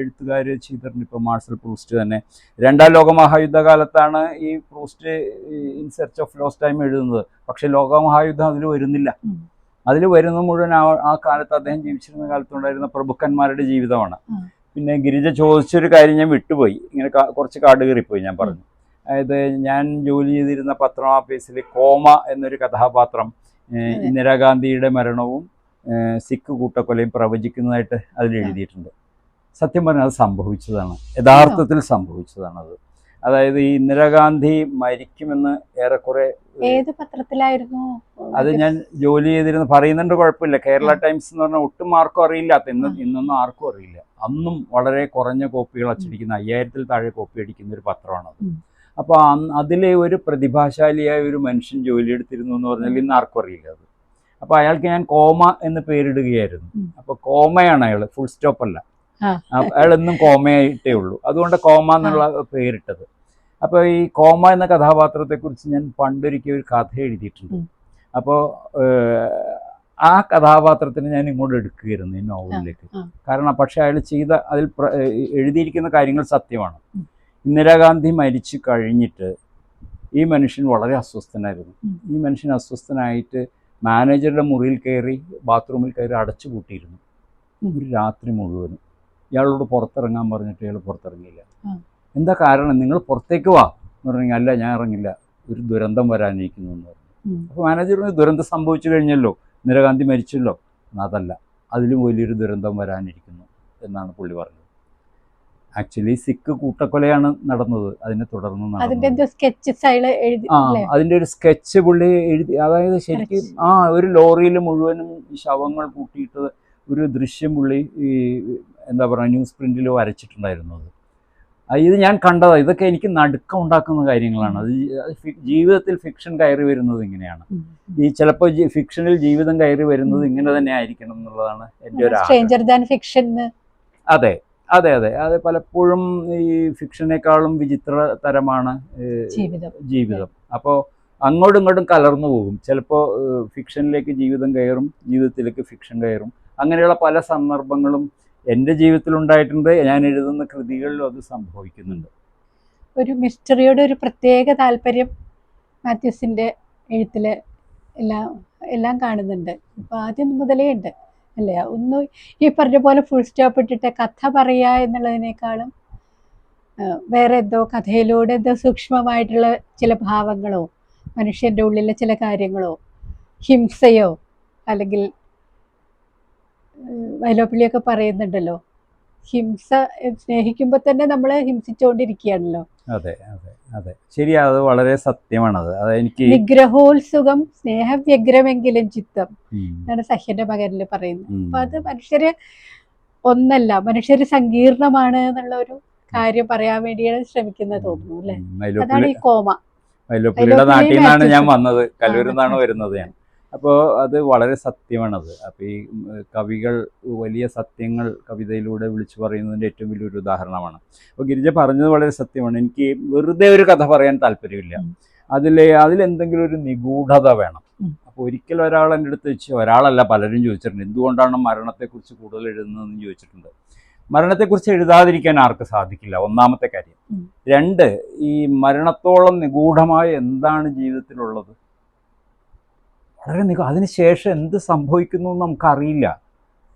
എഴുത്തുകാർ ചെയ്തിട്ടുണ്ട് ഇപ്പോൾ മാർസൽ പ്രൂസ്റ്റ് തന്നെ രണ്ടാം ലോകമഹായുദ്ധകാലത്താണ് ഈ Proust in search of lost time എഴുതുന്നത്. പക്ഷേ ലോകമഹായുദ്ധം അതിൽ വരുന്നില്ല. അതിൽ വരുന്ന മുഴുവൻ ആ ആ കാലത്ത് അദ്ദേഹം ജീവിച്ചിരുന്ന കാലത്തുണ്ടായിരുന്ന പ്രഭുക്കന്മാരുടെ ജീവിതമാണ്. പിന്നെ ഗിരിജ ചോദിച്ചൊരു കാര്യം ഞാൻ വിട്ടുപോയി. ഇങ്ങനെ കുറച്ച് കാട് കയറിപ്പോയി ഞാൻ പറഞ്ഞു. അതായത് ഞാൻ ജോലി ചെയ്തിരുന്ന പത്രം ഓഫീസിൽ കോമ എന്നൊരു കഥാപാത്രം. ഇന്ദിരാഗാന്ധിയുടെ മരണവും സിഖ് കൂട്ടക്കൊലയും പ്രവചിക്കുന്നതായിട്ട് അതിൽ എഴുതിയിട്ടുണ്ട്. സത്യം പറഞ്ഞാൽ അത് സംഭവിച്ചതാണ്. യഥാർത്ഥത്തിൽ സംഭവിച്ചതാണത്. അതായത് ഈ ഇന്ദിരാഗാന്ധി മരിക്കുമെന്ന് ഏറെക്കുറെ ഏത് പത്രത്തിലായിരുന്നു? അത് ഞാൻ ജോലി ചെയ്തിരുന്ന പറയുന്നുണ്ട് കുഴപ്പമില്ല. കേരള ടൈംസ് എന്ന് പറഞ്ഞാൽ ഒട്ടും ആർക്കും അറിയില്ലാത്ത ഇന്ന് ഇന്നൊന്നും ആർക്കും അറിയില്ല. അന്നും വളരെ കുറഞ്ഞ കോപ്പികൾ അച്ചടിക്കുന്ന അയ്യായിരത്തിൽ താഴെ കോപ്പി അടിക്കുന്ന ഒരു പത്രമാണത് അത്. അപ്പോൾ അതിലെ ഒരു പ്രതിഭാശാലിയായ ഒരു മനുഷ്യൻ ജോലി എടുത്തിരുന്നു എന്ന് പറഞ്ഞാൽ ഇന്ന് ആർക്കും അറിയില്ല അത്. അപ്പോൾ അയാൾക്ക് ഞാൻ കോമ എന്ന് പേരിടുകയായിരുന്നു. അപ്പൊ അപ്പോൾ കോമയാണ് അയാൾ ഫുൾ സ്റ്റോപ്പ് അല്ല. അയാൾ എന്നും കോമയായിട്ടേ ഉള്ളൂ. അതുകൊണ്ട് കോമ എന്നുള്ള പേരിട്ടത്. അപ്പോൾ ഈ കോമ എന്ന കഥാപാത്രത്തെ കുറിച്ച് ഞാൻ പണ്ടൊരിക്കൽ ഒരു കഥ എഴുതിയിട്ടുണ്ട്. അപ്പോ അപ്പോൾ ആ കഥാപാത്രത്തിന് ഞാൻ ഇങ്ങോട്ട് എടുക്കുകയായിരുന്നു ഈ നോവലിലേക്ക്. കാരണം പക്ഷെ അയാൾ ചെയ്ത അതിൽ എഴുതിയിരിക്കുന്ന കാര്യങ്ങൾ സത്യമാണ്. ഇന്ദിരാഗാന്ധി മരിച്ചു കഴിഞ്ഞിട്ട് ഈ മനുഷ്യൻ വളരെ അസ്വസ്ഥനായിരുന്നു. ഈ മനുഷ്യൻ അസ്വസ്ഥനായിട്ട് മാനേജറുടെ മുറിയിൽ കയറി ബാത്റൂമിൽ കയറി അടച്ചു പൂട്ടിയിരുന്നു ഒരു രാത്രി മുഴുവനും. ഇയാളോട് പുറത്തിറങ്ങാൻ പറഞ്ഞിട്ട് ഇയാൾ പുറത്തിറങ്ങിയില്ല. എന്താ കാരണം? നിങ്ങൾ പുറത്തേക്ക് വാ. എന്ന് പറഞ്ഞാൽ അല്ല ഞാൻ ഇറങ്ങില്ല. ഒരു ദുരന്തം വരാനിരിക്കുന്നു എന്ന് പറഞ്ഞു. അപ്പോൾ മാനേജറിന് ദുരന്തം സംഭവിച്ചു കഴിഞ്ഞല്ലോ. ഇന്ദിരാഗാന്ധി മരിച്ചല്ലോ. അതല്ല. അതിലും വലിയൊരു ദുരന്തം വരാനിരിക്കുന്നു. എന്നാണ് പുള്ളി പറഞ്ഞത്. ആക്ച്വലി സിഖ് കൂട്ടക്കൊലയാണ് നടന്നത്. അതിനെ തുടർന്ന് അതിന്റെ ഒരു സ്കെച്ച് പുള്ളി എഴുതി. അതായത് ശരിക്കും ആ ഒരു ലോറിയിൽ മുഴുവനും ശവങ്ങൾ കൂട്ടിയിട്ട് ഒരു ദൃശ്യം പുള്ളി ഈ എന്താ പറയുക ന്യൂസ് പ്രിന്റിലോ വരച്ചിട്ടുണ്ടായിരുന്നത് ഇത് ഞാൻ കണ്ടതാണ് ഇതൊക്കെ എനിക്ക് നടുക്കം ഉണ്ടാക്കുന്ന കാര്യങ്ങളാണ്. അത് ജീവിതത്തിൽ ഫിക്ഷൻ കയറി വരുന്നത് ഇങ്ങനെയാണ്. ഈ ചിലപ്പോൾ ഫിക്ഷനിൽ ജീവിതം കയറി വരുന്നത് ഇങ്ങനെ തന്നെ ആയിരിക്കണം എന്നുള്ളതാണ് എന്റെ ഒരു അതെ അതെ അതെ. അത് പലപ്പോഴും ഈ ഫിക്ഷനേക്കാളും വിചിത്ര തരമാണ് ജീവിതം. ജീവിതം. അപ്പോൾ അങ്ങോട്ടും ഇങ്ങോട്ടും കലർന്നു പോകും. ചിലപ്പോൾ ഫിക്ഷനിലേക്ക് ജീവിതം കയറും ജീവിതത്തിലേക്ക് ഫിക്ഷൻ കയറും. അങ്ങനെയുള്ള പല സന്ദർഭങ്ങളും എന്റെ ജീവിതത്തിൽ ഉണ്ടായിട്ടുണ്ട് ഞാൻ എഴുതുന്ന കൃതികളിലും അത് സംഭവിക്കുന്നുണ്ട്. ഒരു മിസ്റ്ററിയുടെ ഒരു പ്രത്യേക താല്പര്യം മാത്യൂസിന്റെ എഴുത്തിൽ എല്ലാം എല്ലാം കാണുന്നുണ്ട്. ഇപ്പൊ ആദ്യം മുതലേ ഉണ്ട് അല്ലേ? ഒന്ന് ഈ പറഞ്ഞ പോലെ ഫുൾ സ്റ്റോപ്പ് ഇട്ടിട്ട് കഥ പറയുക എന്നുള്ളതിനേക്കാളും വേറെ എന്തോ കഥയിലൂടെ എന്തോ സൂക്ഷ്മമായിട്ടുള്ള ചില ഭാവങ്ങളോ മനുഷ്യന്റെ ഉള്ളിലെ ചില കാര്യങ്ങളോ ഹിംസയോ അല്ലെങ്കിൽ വൈലോപ്പിള്ളിയൊക്കെ പറയുന്നുണ്ടല്ലോ. ഹിംസ സ്നേഹിക്കുമ്പോൾ തന്നെ നമ്മൾ ഹിംസിച്ചുകൊണ്ടിരിക്കുകയാണല്ലോ അതെ അതെ അതെ. ശരിയാ അത് വളരെ സത്യമാണത്. അത് എനിക്ക് നിഗ്രഹോത്സുഖം സ്നേഹവ്യഗ്രമെങ്കിലും ചിത്തം. എന്നാണ് സഹ്യന്റെ മകനിൽ പറയുന്നത്. അപ്പൊ അത് മനുഷ്യര് ഒന്നല്ല മനുഷ്യര് സങ്കീർണമാണ് എന്നുള്ള ഒരു കാര്യം പറയാൻ വേണ്ടിയാണ് ശ്രമിക്കുന്നത് തോന്നുന്നു അല്ലെ? അതാണ് ഈ കോമ. നാട്ടിൽ നിന്നാണ് ഞാൻ വന്നത്. കല്ലൂരിൽ നിന്നാണ് വരുന്നത് ഞാൻ. അപ്പോൾ അത് വളരെ സത്യമാണത്. അപ്പോൾ ഈ കവികൾ വലിയ സത്യങ്ങൾ കവിതയിലൂടെ വിളിച്ചു പറയുന്നതിന്റെ ഏറ്റവും വലിയൊരു ഉദാഹരണമാണ്. അപ്പോൾ ഗിരിജ പറഞ്ഞത് വളരെ സത്യമാണ്. എനിക്ക് വെറുതെ ഒരു കഥ പറയാൻ താല്പര്യമില്ല. അതിലെ അതിൽ അതിലെന്തെങ്കിലും ഒരു നിഗൂഢത വേണം. അപ്പോൾ ഒരിക്കൽ ഒരാൾ എന്റെ അടുത്ത് വെച്ച് ഒരാളല്ല പലരും ചോദിച്ചിട്ടുണ്ട്. എന്തുകൊണ്ടാണ് മരണത്തെക്കുറിച്ച് കൂടുതൽ എഴുതുന്നതെന്ന് ചോദിച്ചിട്ടുണ്ട്. മരണത്തെക്കുറിച്ച് എഴുതാതിരിക്കാൻ ആർക്ക് സാധിക്കില്ല? ഒന്നാമത്തെ കാര്യം. രണ്ട് ഈ മരണത്തോളം നിഗൂഢമായ എന്താണ് ജീവിതത്തിലുള്ളത്? വളരെ നിക അതിനുശേഷം എന്ത് സംഭവിക്കുന്നു എന്ന് നമുക്കറിയില്ല.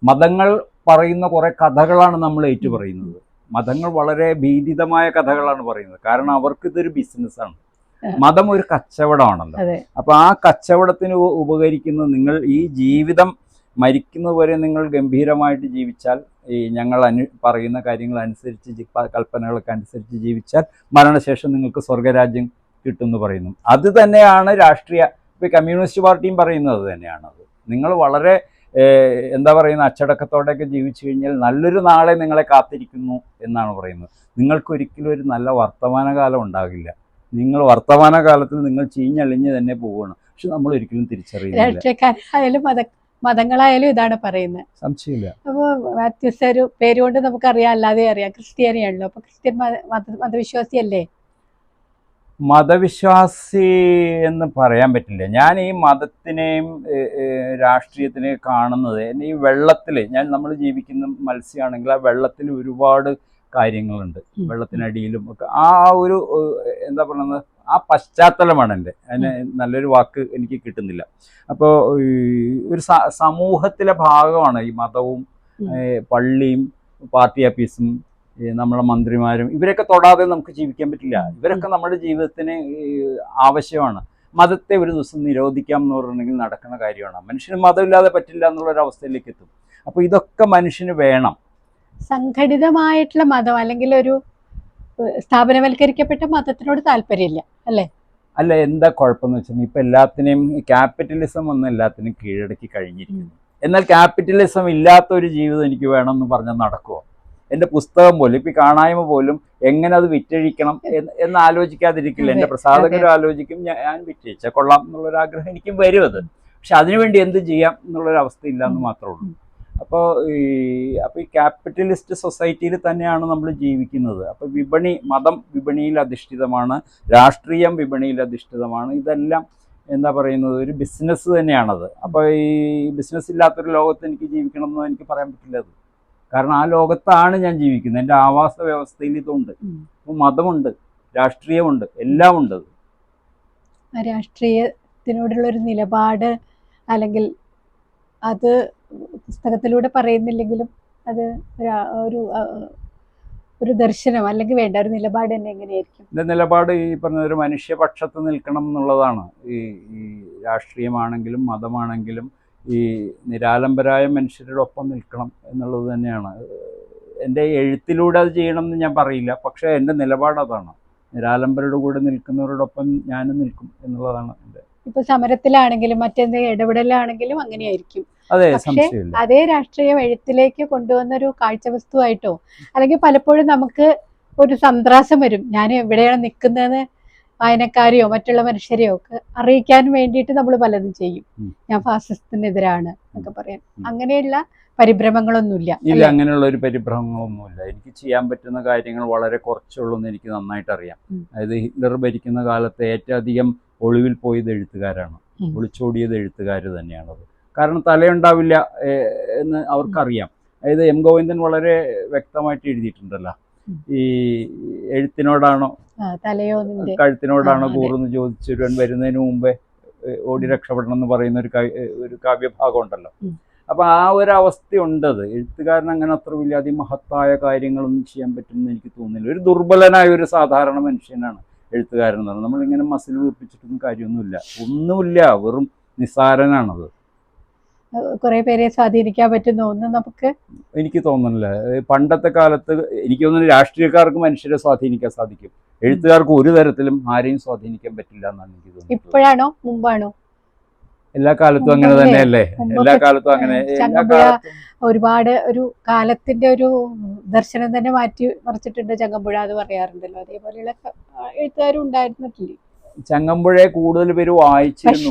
മതങ്ങൾ പറയുന്ന കുറേ കഥകളാണ് നമ്മൾ ഏറ്റു പറയുന്നത്. മതങ്ങൾ വളരെ ഭീതിതമായ കഥകളാണ് പറയുന്നത്. കാരണം അവർക്ക് ഇതൊരു ബിസിനസ്സാണ് മതം ഒരു കച്ചവടമാണല്ലോ. അപ്പൊ ആ കച്ചവടത്തിന് ഉപകരിക്കുന്ന നിങ്ങൾ ഈ ജീവിതം മരിക്കുന്നതുവരെ നിങ്ങൾ ഗംഭീരമായിട്ട് ജീവിച്ചാൽ ഈ ഞങ്ങൾ അനു പറയുന്ന കാര്യങ്ങൾ അനുസരിച്ച് കൽപ്പനകളൊക്കെ അനുസരിച്ച് ജീവിച്ചാൽ മരണശേഷം നിങ്ങൾക്ക് സ്വർഗരാജ്യം കിട്ടുമെന്ന് പറയുന്നു. അത് തന്നെയാണ് രാഷ്ട്രീയ ഇപ്പോൾ കമ്മ്യൂണിസ്റ്റ് പാർട്ടിയും പറയുന്നത് തന്നെയാണത് നിങ്ങൾ വളരെ എന്താ പറയുന്ന അച്ചടക്കത്തോടെയൊക്കെ ജീവിച്ചു കഴിഞ്ഞാൽ നല്ലൊരു നാളെ നിങ്ങളെ കാത്തിരിക്കുന്നു എന്നാണ് പറയുന്നത്. നിങ്ങൾക്കൊരിക്കലും ഒരു നല്ല വർത്തമാനകാലം ഉണ്ടാകില്ല. നിങ്ങൾ വർത്തമാനകാലത്തിൽ നിങ്ങൾ ചീഞ്ഞളിഞ്ഞ് തന്നെ പോവുകയാണ്. പക്ഷെ നമ്മൾ ഒരിക്കലും തിരിച്ചറിയില്ല രാഷ്ട്രീയക്കാരായാലും മത മതങ്ങളായാലും ഇതാണ് പറയുന്നത്. സംശയമില്ല. അപ്പോൾ വ്യത്യസ്ത ഒരു പേര് കൊണ്ട് നമുക്കറിയാം അല്ലാതെ അറിയാം. ക്രിസ്ത്യാനിയാണല്ലോ. അപ്പോൾ ക്രിസ്ത്യൻ മത- മതവിശ്വാസിയല്ലേ? മതവിശ്വാസി എന്ന് പറയാൻ പറ്റില്ല. ഞാൻ ഈ മതത്തിനെയും രാഷ്ട്രീയത്തിനെയും കാണുന്നത് ഈ വെള്ളത്തിൽ ഞാൻ നമ്മൾ ജീവിക്കുന്ന മത്സ്യമാണെങ്കിൽ ആ വെള്ളത്തിൽ ഒരുപാട് കാര്യങ്ങളുണ്ട്. വെള്ളത്തിനടിയിലും ഒക്കെ. ആ ഒരു എന്താ പറയുന്നത്? ആ പശ്ചാത്തലമാണ് എന്റെ. അതിന് നല്ലൊരു വാക്ക് എനിക്ക് കിട്ടുന്നില്ല. അപ്പോൾ ഒരു സമൂഹത്തിലെ ഭാഗമാണ് ഈ മതവും പള്ളിയും പാർട്ടി ഓഫീസും നമ്മളെ മന്ത്രിമാരും ഇവരൊക്കെ തൊടാതെ നമുക്ക് ജീവിക്കാൻ പറ്റില്ല. ഇവരൊക്കെ നമ്മുടെ ജീവിതത്തിന് ആവശ്യമാണ്. മതത്തെ ഒരു ദിവസം നിരോധിക്കാം എന്ന് പറഞ്ഞിട്ടുണ്ടെങ്കിൽ നടക്കുന്ന കാര്യമാണ്. മനുഷ്യന് മതമില്ലാതെ പറ്റില്ല എന്നുള്ളൊരു അവസ്ഥയിലേക്ക് എത്തും. അപ്പോൾ ഇതൊക്കെ മനുഷ്യന് വേണം. സംഘടിതമായിട്ടുള്ള മതം അല്ലെങ്കിൽ ഒരു സ്ഥാപനവൽക്കരിക്കപ്പെട്ട മതത്തിനോട് താല്പര്യമില്ല അല്ലേ? അല്ല എന്താ കുഴപ്പമെന്ന് വെച്ചാൽ ഇപ്പം എല്ലാത്തിനെയും ക്യാപിറ്റലിസം വന്ന് എല്ലാത്തിനും കീഴടക്കി കഴിഞ്ഞിരിക്കുന്നു. എന്നാൽ ക്യാപിറ്റലിസം ഇല്ലാത്ത ഒരു ജീവിതം എനിക്ക് വേണമെന്ന് പറഞ്ഞാൽ നടക്കുമോ എന്റെ പുസ്തകം പോലും ഇപ്പം കാണായ്മ പോലും എങ്ങനെ അത് വിറ്റഴിക്കണം എന്ന് ആലോചിക്കാതിരിക്കില്ല. എന്റെ അതെ, ആലോചിക്കും ഞാൻ വിറ്റഴിച്ച വിറ്റഴിച്ചാൽ കൊള്ളാം എന്നുള്ളൊരു ആഗ്രഹം എനിക്കും വരും അത്. പക്ഷെ അതിനുവേണ്ടി എന്ത് ചെയ്യാം എന്നുള്ളൊരു അവസ്ഥ ഇല്ല എന്ന് മാത്രമേ ഉള്ളൂ. അപ്പോൾ ഈ അപ്പോൾ ഈ ക്യാപിറ്റലിസ്റ്റ് സൊസൈറ്റിയിൽ തന്നെയാണ് നമ്മൾ ജീവിക്കുന്നത്. അപ്പോൾ വിപണി മതം വിപണിയിൽ അധിഷ്ഠിതമാണ് രാഷ്ട്രീയം വിപണിയിൽ അധിഷ്ഠിതമാണ്. ഇതെല്ലാം എന്താ പറയുന്നത് ഒരു ബിസിനസ് തന്നെയാണത്. അപ്പോൾ ഈ ബിസിനസ് ഇല്ലാത്തൊരു ലോകത്ത് എനിക്ക് ജീവിക്കണം എന്ന് എനിക്ക് പറയാൻ പറ്റില്ല അത്. കാരണം ആ ലോകത്താണ് ഞാൻ ജീവിക്കുന്നത്. എന്റെ ആവാസ വ്യവസ്ഥയിൽ ഇതുണ്ട്. മതമുണ്ട് രാഷ്ട്രീയമുണ്ട് എല്ലാം ഉണ്ട് രാഷ്ട്രീയത്തിനോടുള്ള ഒരു നിലപാട് അല്ലെങ്കിൽ അത് പുസ്തകത്തിലൂടെ പറയുന്നില്ലെങ്കിലും അത് ഒരു- ഒരു ഒരു ദർശനം അല്ലെങ്കിൽ വേണ്ട ഒരു നിലപാട് തന്നെ എങ്ങനെയായിരിക്കും? എന്റെ നിലപാട് ഈ പറഞ്ഞ ഒരു മനുഷ്യപക്ഷത്ത് നിൽക്കണം എന്നുള്ളതാണ്. ഈ ഈ രാഷ്ട്രീയമാണെങ്കിലും മതമാണെങ്കിലും ഈ നിരാലംബരായ മനുഷ്യരുടെ ഒപ്പം നിൽക്കണം എന്നുള്ളത് തന്നെയാണ്. എന്റെ എഴുത്തിലൂടെ അത് ചെയ്യണം എന്ന് ഞാൻ പറയില്ല. പക്ഷേ എന്റെ നിലപാട് അതാണ്. നിരാലംബരുടെ കൂടെ നിൽക്കുന്നവരോടൊപ്പം ഞാനും നിൽക്കും എന്നുള്ളതാണ് എന്റെ ഇപ്പൊ സമരത്തിലാണെങ്കിലും മറ്റെന്തെങ്കിലും ഇടപെടലാണെങ്കിലും അങ്ങനെയായിരിക്കും. അതെ പക്ഷേ അതേ രാഷ്ട്രീയം എഴുത്തിലേക്ക് കൊണ്ടുവന്ന ഒരു കാഴ്ച വസ്തുവായിട്ടോ അല്ലെങ്കിൽ പലപ്പോഴും നമുക്ക് ഒരു സന്ത്രാസം വരും. ഞാൻ എവിടെയാണ് നിൽക്കുന്നതെന്ന് വായനക്കാരെയോ മറ്റുള്ള മനുഷ്യരെയോ ഒക്കെ അറിയിക്കാൻ വേണ്ടിയിട്ട് നമ്മൾ പലതും ചെയ്യും. ഞാൻ ഫാസിസത്തിനെതിരാണ് എന്നൊക്കെ പറയാൻ. അങ്ങനെയുള്ള പരിഭ്രമങ്ങളൊന്നുമില്ല ഇല്ല അങ്ങനെയുള്ള ഒരു പരിഭ്രമങ്ങളൊന്നുമില്ല. എനിക്ക് ചെയ്യാൻ പറ്റുന്ന കാര്യങ്ങൾ വളരെ കുറച്ചുള്ളൂ എന്ന് എനിക്ക് നന്നായിട്ട് അറിയാം അതായത് ഹിറ്റ്ലർ ഭരിക്കുന്ന കാലത്ത് ഏറ്റവും അധികം ഒളിവിൽ പോയത് എഴുത്തുകാരാണ്. ഒളിച്ചോടിയത് എഴുത്തുകാർ തന്നെയാണത്. കാരണം തലയുണ്ടാവില്ല എന്ന് അവർക്കറിയാം. അതായത് എം ഗോവിന്ദൻ വളരെ വ്യക്തമായിട്ട് എഴുതിയിട്ടുണ്ടല്ലോ. ഈ എഴുത്തിനോടാണോ കഴുത്തിനോടാണോ കൂറെന്ന് ചോദിച്ചു വരുന്നതിന് മുമ്പേ ഓടി രക്ഷപ്പെടണം എന്ന് പറയുന്ന ഒരു ഒരു കാവ്യഭാഗം ഉണ്ടല്ലോ. അപ്പൊ ആ ഒരു അവസ്ഥയുണ്ട് ഉണ്ടത് എഴുത്തുകാരൻ അങ്ങനെ അത്ര വലിയ അതിമഹത്തായ കാര്യങ്ങളൊന്നും ചെയ്യാൻ പറ്റുമെന്ന് എനിക്ക് തോന്നുന്നില്ല. ഒരു ദുർബലനായ ഒരു സാധാരണ മനുഷ്യനാണ് എഴുത്തുകാരൻ എന്ന് പറയുന്നത് നമ്മളിങ്ങനെ മസിൽ വീർപ്പിച്ചിട്ടൊന്നും കാര്യമൊന്നുമില്ല. ഒന്നുമില്ല. വെറും നിസ്സാരനാണത്. കുറെ പേരെ സ്വാധീനിക്കാൻ പറ്റുന്ന ഒന്ന് നമുക്ക്? എനിക്ക് തോന്നുന്നില്ല. പണ്ടത്തെ കാലത്ത് എനിക്ക് തോന്നുന്നു രാഷ്ട്രീയക്കാർക്ക് മനുഷ്യരെ സ്വാധീനിക്കാൻ സാധിക്കും. എഴുത്തുകാർക്ക് ഒരു തരത്തിലും ആരെയും സ്വാധീനിക്കാൻ പറ്റില്ല എന്നാണ് എനിക്ക് തോന്നുന്നത്. ഇപ്പോഴാണോ? മുമ്പാണോ? എല്ലാ കാലത്തും അങ്ങനെ? തന്നെയല്ലേ? എല്ലാ കാലത്തും അങ്ങനെ ഒരുപാട് ഒരു കാലത്തിന്റെ ഒരു ദർശനം തന്നെ മാറ്റി മറിച്ചിട്ടുണ്ട് ചങ്ങമ്പുഴ എന്ന് പറയാറുണ്ടല്ലോ. അതേപോലെയുള്ള എഴുത്തുകാരും ഉണ്ടായിരുന്നിട്ടില്ലേ? ചങ്ങമ്പുഴയെ കൂടുതൽ പേര് വായിച്ചിരുന്നു.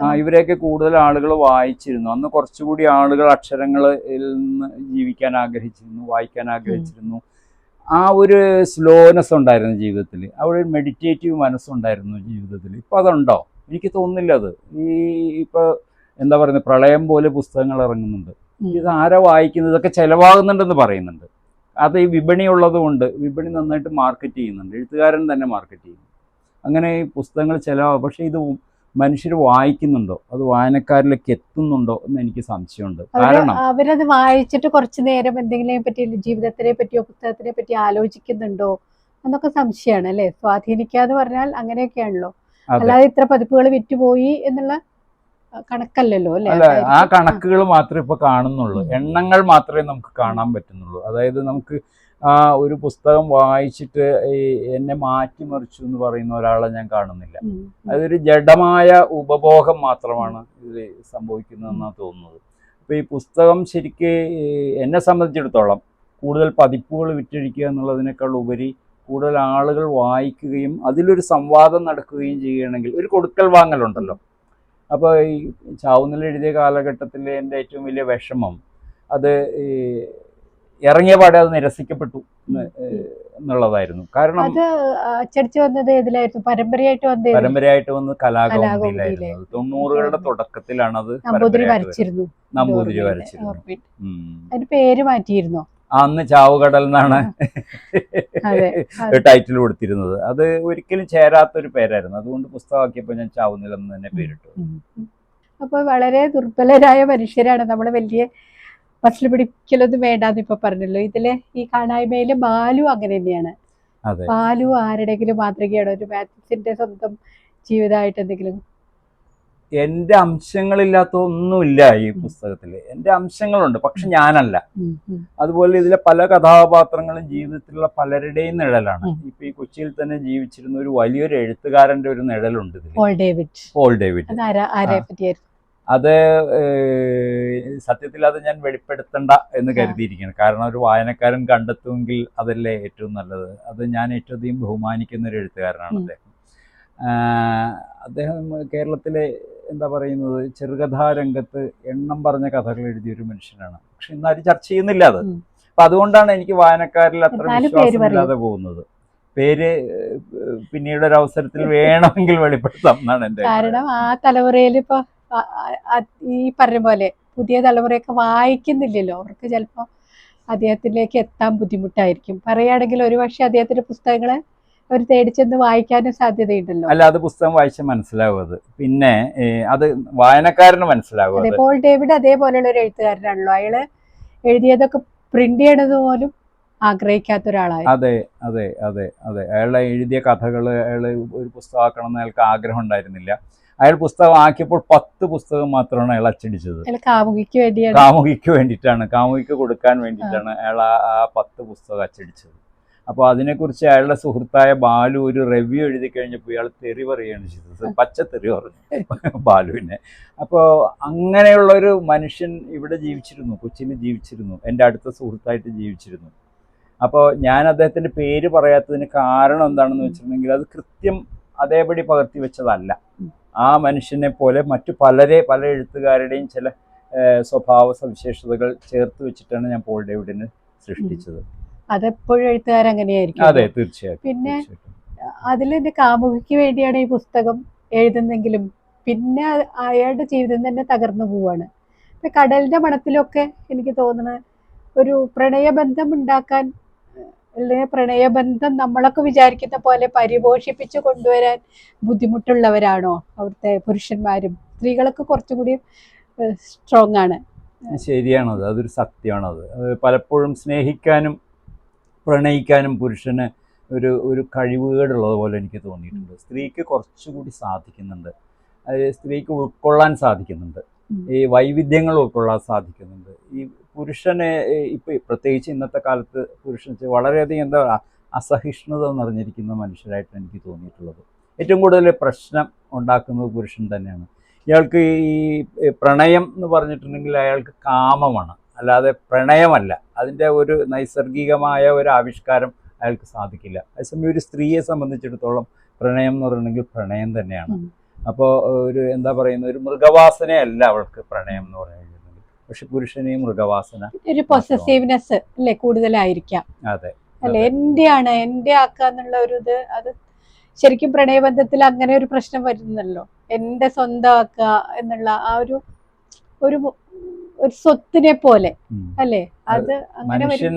ആ ഇവരെയൊക്കെ കൂടുതൽ ആളുകൾ വായിച്ചിരുന്നു. അന്ന് കുറച്ചുകൂടി ആളുകൾ അക്ഷരങ്ങളിൽ നിന്ന് ജീവിക്കാൻ ആഗ്രഹിച്ചിരുന്നു വായിക്കാൻ ആഗ്രഹിച്ചിരുന്നു. ആ ഒരു സ്ലോനെസ് ഉണ്ടായിരുന്നു ജീവിതത്തിൽ. അവിടെ ഒരു മെഡിറ്റേറ്റീവ് മനസ്സുണ്ടായിരുന്നു ജീവിതത്തിൽ. ഇപ്പം അതുണ്ടോ? എനിക്ക് തോന്നുന്നില്ല അത്. ഈ ഇപ്പോൾ എന്താ പറയുന്നത്? പ്രളയം പോലെ പുസ്തകങ്ങൾ ഇറങ്ങുന്നുണ്ട്. ഇത് ആരാ വായിക്കുന്നത്? ഇതൊക്കെ ചിലവാകുന്നുണ്ടെന്ന് പറയുന്നുണ്ട്. അത് ഈ വിപണി ഉള്ളതുകൊണ്ട് വിപണി നന്നായിട്ട് മാർക്കറ്റ് ചെയ്യുന്നുണ്ട്. എഴുത്തുകാരൻ തന്നെ മാർക്കറ്റ് ചെയ്യുന്നു. അങ്ങനെ ഈ പുസ്തകങ്ങൾ ചിലവാകും. പക്ഷേ ഇത് മനുഷ്യർ വായിക്കുന്നുണ്ടോ? അത് വായനക്കാരിലേക്ക് എത്തുന്നുണ്ടോ എന്ന് എനിക്ക് സംശയമുണ്ട്. കാരണം അവരത് വായിച്ചിട്ട് കുറച്ച് നേരം എന്തെങ്കിലും പറ്റി ജീവിതത്തിനെ പറ്റിയോ പുസ്തകത്തിനെ പറ്റി ആലോചിക്കുന്നുണ്ടോ എന്നൊക്കെ സംശയമാണ് അല്ലെ? സ്വാധീനിക്കാന്ന് പറഞ്ഞാൽ അങ്ങനെയൊക്കെയാണല്ലോ. അല്ലാതെ ഇത്ര പതിപ്പുകൾ വിറ്റുപോയി എന്നുള്ള കണക്കല്ലല്ലോ അല്ല? ആ കണക്കുകൾ മാത്രമേ ഇപ്പൊ കാണുന്നുള്ളൂ. എണ്ണങ്ങൾ മാത്രമേ നമുക്ക് കാണാൻ പറ്റുന്നുള്ളൂ. അതായത് നമുക്ക് ആ ഒരു പുസ്തകം വായിച്ചിട്ട് ഈ എന്നെ മാറ്റിമറിച്ചു എന്ന് പറയുന്ന ഒരാളെ ഞാൻ കാണുന്നില്ല. അതൊരു ജഡമായ ഉപഭോഗം മാത്രമാണ് ഇത് സംഭവിക്കുന്നതെന്നാണ് തോന്നുന്നത്. അപ്പോൾ ഈ പുസ്തകം ശരിക്ക് എന്നെ സംബന്ധിച്ചിടത്തോളം കൂടുതൽ പതിപ്പുകൾ വിറ്റഴിക്കുക എന്നുള്ളതിനേക്കാൾ ഉപരി കൂടുതൽ ആളുകൾ വായിക്കുകയും അതിലൊരു സംവാദം നടക്കുകയും ചെയ്യുകയാണെങ്കിൽ ഒരു കൊടുക്കൽ വാങ്ങലുണ്ടല്ലോ. അപ്പോൾ ഈ ചാവുന്നിൽ എഴുതിയ കാലഘട്ടത്തിലെ എന്റെ ഏറ്റവും വലിയ വിഷമം അത് ഈ ഇറങ്ങിയ പാടെ അത് നിരസിക്കപ്പെട്ടു എന്നുള്ളതായിരുന്നു. കാരണം അച്ചടിച്ചു വന്നത് ഏതിലായിരുന്നു? പരമ്പരയായിട്ട് വന്നത്? പരമ്പരയായിട്ട് വന്ന് കലാകൗമുദിയിലായിരുന്നു. തൊണ്ണൂറുകളുടെ തുടക്കത്തിലാണ് അത് നമ്പൂതിരി വരച്ചിരുന്നു. നമ്പൂതിരി വരച്ചിരുന്നു. അതിന് പേര് മാറ്റിയിരുന്നോ? അന്ന് ചാവുകടൽ എന്നാണ്. ടൈറ്റിൽ കൊടുത്തിരുന്നത്. അത് ഒരിക്കലും ചേരാത്തൊരു പേരായിരുന്നു. അതുകൊണ്ട് പുസ്തകമാക്കിയപ്പോൾ ഞാൻ ചാവുന്നില്ലെന്ന് തന്നെ പേരിട്ടു. അപ്പോൾ അപ്പൊ വളരെ ദുർബലരായ മനുഷ്യരാണ് നമ്മൾ വലിയ മസിൽ പിടിക്കലൊന്നും വേണ്ടാന്ന് ഇപ്പൊ പറഞ്ഞല്ലോ. ഇതിലെ ഈ കാണായ്മയിൽ ബാലു അങ്ങനെ തന്നെയാണ്. മാലു ബാലു ആരുടെങ്കിലും മാതൃകയാണോ? ഒരു മാത്സിന്റെ സ്വന്തം ജീവിതമായിട്ട് എന്തെങ്കിലും? എന്റെ അംശങ്ങളില്ലാത്ത ഒന്നുമില്ല ഈ പുസ്തകത്തിൽ എന്റെ അംശങ്ങളുണ്ട് പക്ഷെ ഞാനല്ല. അതുപോലെ ഇതിലെ പല കഥാപാത്രങ്ങളും ജീവിതത്തിലുള്ള പലരുടെയും നിഴലാണ്. ഇപ്പൊ ഈ കൊച്ചിയിൽ തന്നെ ജീവിച്ചിരുന്ന ഒരു വലിയൊരു എഴുത്തുകാരന്റെ ഒരു നിഴലുണ്ട് ഇതിൽ പോൾ ഡേവിഡ്. Paul David. അത് സത്യത്തിൽ അത് ഞാൻ വെളിപ്പെടുത്തണ്ട എന്ന് കരുതിയിരിക്കുകയാണ് കാരണം ഒരു വായനക്കാരൻ കണ്ടെത്തുമെങ്കിൽ അതല്ലേ ഏറ്റവും നല്ലത് അത് ഞാൻ ഏറ്റവും അധികം ബഹുമാനിക്കുന്ന ഒരു എഴുത്തുകാരനാണ്. അദ്ദേഹം അദ്ദേഹം കേരളത്തിലെ എന്താ പറയുന്നത് ചെറുകഥാ രംഗത്ത് എണ്ണം പറഞ്ഞ കഥകൾ എഴുതിയ ഒരു മനുഷ്യനാണ് പക്ഷെ ഇന്നാരും ചർച്ച ചെയ്യുന്നില്ല അത്. അപ്പൊ അതുകൊണ്ടാണ് എനിക്ക് വായനക്കാരിൽ അത്ര. വിശ്വാസമില്ലാതെ പോകുന്നത് പേര് പിന്നീട് ഒരു അവസരത്തിൽ വേണമെങ്കിൽ വെളിപ്പെടുത്താം എന്നാണ് എന്റെ. കാരണം ആ തലമുറയിൽ ഇപ്പൊ ഈ പറഞ്ഞ പോലെ പുതിയ തലമുറയൊക്കെ വായിക്കുന്നില്ലല്ലോ. അവർക്ക് ചിലപ്പോ അദ്ദേഹത്തിലേക്ക് എത്താൻ ബുദ്ധിമുട്ടായിരിക്കും. പറയുകയാണെങ്കിൽ ഒരുപക്ഷെ അദ്ദേഹത്തിന്റെ പുസ്തകങ്ങൾ അവർ തേടിച്ചെന്ന് വായിക്കാനും സാധ്യതയുണ്ടല്ലോ. അല്ല അത് പുസ്തകം വായിച്ച മനസ്സിലാവുന്നത് പിന്നെ അത് വായനക്കാരന് മനസ്സിലാവും പോൾ ഡേവിഡ് അതേപോലെയുള്ള ഒരു എഴുത്തുകാരനാണല്ലോ. അയാൾ എഴുതിയതൊക്കെ പ്രിന്റ് ചെയ്യണത് പോലും ആഗ്രഹിക്കാത്ത ഒരാളായി അതെ അതെ അതെ അതെ. അയാളെ എഴുതിയ കഥകൾ അയാൾ ഒരു പുസ്തകമാക്കണം എന്ന് അയാൾക്ക് ആഗ്രഹം ഉണ്ടായിരുന്നില്ല. അയാൾ പുസ്തകം ആക്കിയപ്പോൾ പത്ത് പുസ്തകം മാത്രമാണ് അയാൾ അച്ചടിച്ചത്. കാമുകിക്ക് വേണ്ടിയാണ്. കാമുകിക്ക് വേണ്ടിയിട്ടാണ്. കാമുകിക്ക് കൊടുക്കാൻ വേണ്ടിയിട്ടാണ് അയാൾ ആ ആ പത്ത് പുസ്തകം അച്ചടിച്ചത്. അപ്പോൾ അതിനെക്കുറിച്ച് അയാളുടെ സുഹൃത്തായ ബാലു ഒരു റിവ്യൂ എഴുതി കഴിഞ്ഞപ്പോൾ ഇയാൾ തെറി പറയുകയാണ് ചെയ്തത്. പച്ച തെറി പറഞ്ഞു ബാലുവിനെ. അപ്പോൾ അങ്ങനെയുള്ള ഒരു മനുഷ്യൻ ഇവിടെ ജീവിച്ചിരുന്നു കൊച്ചിയിൽ ജീവിച്ചിരുന്നു എന്റെ അടുത്ത സുഹൃത്തായിട്ട് ജീവിച്ചിരുന്നു. അപ്പോൾ ഞാൻ അദ്ദേഹത്തിന്റെ പേര് പറയാത്തതിന് കാരണം എന്താണെന്ന് വെച്ചിട്ടുണ്ടെങ്കിൽ അത് കൃത്യം അതേപടി പകർത്തി വെച്ചതല്ല. ആ മനുഷ്യനെ പോലെ മറ്റു പലരെ പല എഴുത്തുകാരുടെയും ചില സ്വഭാവ സവിശേഷതകൾ ചേർത്ത് വെച്ചിട്ടാണ് ഞാൻ പോൾ ഡേവിഡിനെ സൃഷ്ടിച്ചത്. അതെപ്പോഴും എഴുത്തുകാരങ്ങനെയായിരിക്കും അതെ തീർച്ചയായും പിന്നെ. അതിൽ എന്റെ കാമുകിക്ക് വേണ്ടിയാണ് ഈ പുസ്തകം എഴുതുന്നെങ്കിലും പിന്നെ അയാളുടെ ജീവിതം തന്നെ തകർന്നു പോവാണ്. കടലിന്റെ മണത്തിലൊക്കെ എനിക്ക് തോന്നുന്നത് ഒരു പ്രണയബന്ധം ഉണ്ടാക്കാൻ അല്ലെങ്കിൽ പ്രണയബന്ധം നമ്മളൊക്കെ വിചാരിക്കുന്ന പോലെ പരിപോഷിപ്പിച്ച് കൊണ്ടുവരാൻ ബുദ്ധിമുട്ടുള്ളവരാണോ അവിടുത്തെ പുരുഷന്മാരും? സ്ത്രീകളൊക്കെ കുറച്ചും കൂടി സ്ട്രോങ് ആണ്. ശരിയാണത്. അതൊരു സത്യമാണത്. അത് പലപ്പോഴും സ്നേഹിക്കാനും പ്രണയിക്കാനും പുരുഷന് ഒരു ഒരു കഴിവുകേടുള്ളത് പോലെ എനിക്ക് തോന്നിയിട്ടുണ്ട്. സ്ത്രീക്ക് കുറച്ചുകൂടി സാധിക്കുന്നുണ്ട്. സ്ത്രീക്ക് ഉൾക്കൊള്ളാൻ സാധിക്കുന്നുണ്ട്. ഈ വൈവിധ്യങ്ങൾ ഉൾക്കൊള്ളാൻ സാധിക്കുന്നുണ്ട്. ഈ പുരുഷനെ ഇപ്പൊ പ്രത്യേകിച്ച് ഇന്നത്തെ കാലത്ത് പുരുഷൻ വളരെയധികം എന്താ പറയുക അസഹിഷ്ണുത നിറഞ്ഞിരിക്കുന്ന മനുഷ്യരായിട്ട് എനിക്ക് തോന്നിയിട്ടുള്ളത്. ഏറ്റവും കൂടുതൽ പ്രശ്നം ഉണ്ടാക്കുന്നത് പുരുഷൻ തന്നെയാണ്. ഇയാൾക്ക് ഈ ഈ പ്രണയം എന്ന് പറഞ്ഞിട്ടുണ്ടെങ്കിൽ അയാൾക്ക് കാമമാണ്. അല്ലാതെ പ്രണയമല്ല. അതിന്റെ ഒരു നൈസർഗികമായ ഒരു ആവിഷ്കാരം അയാൾക്ക് സാധിക്കില്ല. അതേസമയം ഒരു സ്ത്രീയെ സംബന്ധിച്ചിടത്തോളം പ്രണയം എന്ന് പറയണമെങ്കിൽ പ്രണയം തന്നെയാണ്. അപ്പോൾ ഒരു എന്താ പറയുന്ന ഒരു മൃഗവാസനയല്ല അവൾക്ക് പ്രണയം എന്ന് പറയുന്നത്. പക്ഷെ മൃഗവാസന ഒരു പൊസസീവ്നെസ് അല്ലേ കൂടുതലായിരിക്കാം. അതെ. അല്ലെ? എന്റെയാണ് എന്റെ ആക്കാന്നുള്ള ഒരു ഇത് അത് ശരിക്കും പ്രണയബന്ധത്തിൽ അങ്ങനെ ഒരു പ്രശ്നം വരുന്നല്ലോ. എന്റെ സ്വന്തമാക്കുക എന്നുള്ള ആ ഒരു ഒരു ഒരു സ്വത്തിനെ പോലെ അല്ലേ? അത് അങ്ങനെ മനുഷ്യൻ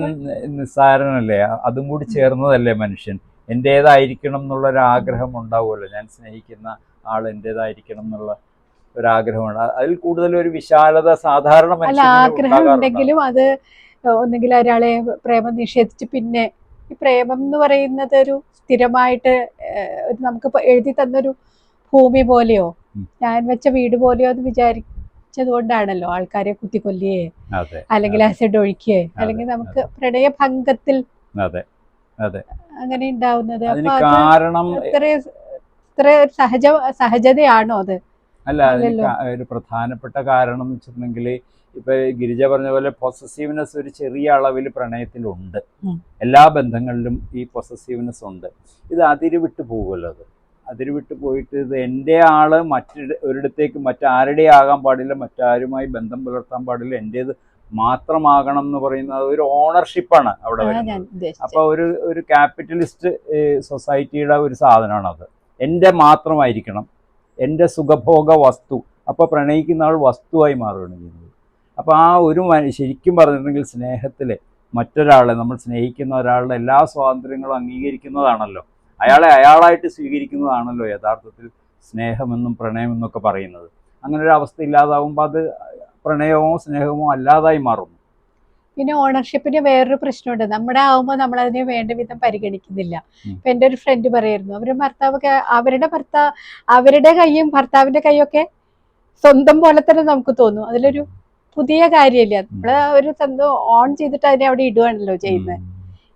നിസ്സാരനല്ലേ? അതും കൂടി ചേർന്നതല്ലേ മനുഷ്യൻ? എന്റേതായിരിക്കണം എന്നുള്ള ഒരു ആഗ്രഹം ഉണ്ടാവുമല്ലോ. ഞാൻ സ്നേഹിക്കുന്ന ആൾ എന്റേതായിരിക്കണം എന്നുള്ള ഒരു ആഗ്രഹമാണ് അ- അതിൽ കൂടുതൽ ഒരു വിശാലത സാധാരണ ആഗ്രഹം ഉണ്ടെങ്കിലും അത് ഒന്നെങ്കിൽ ഒരാളെ പ്രേമം നിഷേധിച്ച് പിന്നെ ഈ പ്രേമം എന്ന് പറയുന്നത് ഒരു സ്ഥിരമായിട്ട് നമുക്ക് എഴുതി തന്നൊരു ഭൂമി പോലെയോ ഞാൻ വെച്ച വീട് പോലെയോ എന്ന് വിചാരിച്ചത് കൊണ്ടാണല്ലോ ആൾക്കാരെ കുത്തിക്കൊല്ലിയേ അല്ലെങ്കിൽ ആസിഡ് ഒഴിക്കുകയെ അല്ലെങ്കിൽ നമുക്ക് പ്രണയഭംഗത്തിൽ അങ്ങനെ ഉണ്ടാവുന്നത്. അപ്പൊ ഇത്ര ഇത്ര സഹജ സഹജതയാണോ അത്? അല്ല അതിന് ഒരു പ്രധാനപ്പെട്ട കാരണം എന്ന് വെച്ചിട്ടുണ്ടെങ്കിൽ ഇപ്പൊ ഗിരിജ പറഞ്ഞ പോലെ പൊസസീവ്നെസ് ഒരു ചെറിയ അളവിൽ പ്രണയത്തിലുണ്ട്. എല്ലാ ബന്ധങ്ങളിലും ഈ പൊസസീവ്നെസ് ഉണ്ട്. ഇത് അതിരുവിട്ട് പോകുമല്ലോ അത്. അതിരുവിട്ട് പോയിട്ട് ഇത് എന്റെ ആൾ മറ്റൊരു ഒരിടത്തേക്ക് മറ്റാരുടെ ആകാൻ പാടില്ല മറ്റാരുമായി ബന്ധം പുലർത്താൻ പാടില്ല എന്റേത് മാത്രമാകണം എന്ന് പറയുന്നത് ഒരു ഓണർഷിപ്പാണ് അവിടെ അപ്പൊ വരുന്നത്. ഒരു ഒരു ക്യാപിറ്റലിസ്റ്റ് സൊസൈറ്റിയുടെ ഒരു സാധനമാണത്. എന്റെ മാത്രമായിരിക്കണം. എന്റെ സുഖഭോഗ വസ്തു. അപ്പോൾ പ്രണയിക്കുന്ന ആൾ വസ്തുവായി മാറുകയാണ് ചെയ്യുന്നത്. അപ്പോൾ ആ ഒരു ശരിക്കും പറഞ്ഞിട്ടുണ്ടെങ്കിൽ സ്നേഹത്തിൽ മറ്റൊരാളെ നമ്മൾ സ്നേഹിക്കുന്ന ഒരാളുടെ എല്ലാ സ്വാതന്ത്ര്യങ്ങളും അംഗീകരിക്കുന്നതാണല്ലോ. അയാളെ അയാളായിട്ട് സ്വീകരിക്കുന്നതാണല്ലോ യഥാർത്ഥത്തിൽ സ്നേഹമെന്നും പ്രണയമെന്നൊക്കെ പറയുന്നത്. അങ്ങനെ ഒരു അവസ്ഥ ഇല്ലാതാവുമ്പോൾ അത് പ്രണയമോ സ്നേഹമോ അല്ലാതായി മാറുന്നു. പിന്നെ ഓണർഷിപ്പിന് വേറൊരു പ്രശ്നമുണ്ട്. നമ്മുടെ ആവുമ്പോൾ നമ്മൾ അതിനെ വേണ്ട വിധം പരിഗണിക്കുന്നില്ല. ഇപ്പൊ എന്റെ ഒരു ഫ്രണ്ട് പറയായിരുന്നു അവരുടെ ഭർത്താവൊക്കെ അവരുടെ ഭർത്താവ് അവരുടെ കൈയും ഭർത്താവിന്റെ കൈയൊക്കെ സ്വന്തം പോലെ തന്നെ നമുക്ക് തോന്നും. അതിലൊരു പുതിയ കാര്യമില്ല. നമ്മൾ ഒരു സ്വന്തം ഓൺ ചെയ്തിട്ട് അതിനെ അവിടെ ഇടുകയാണല്ലോ ചെയ്യുന്നത്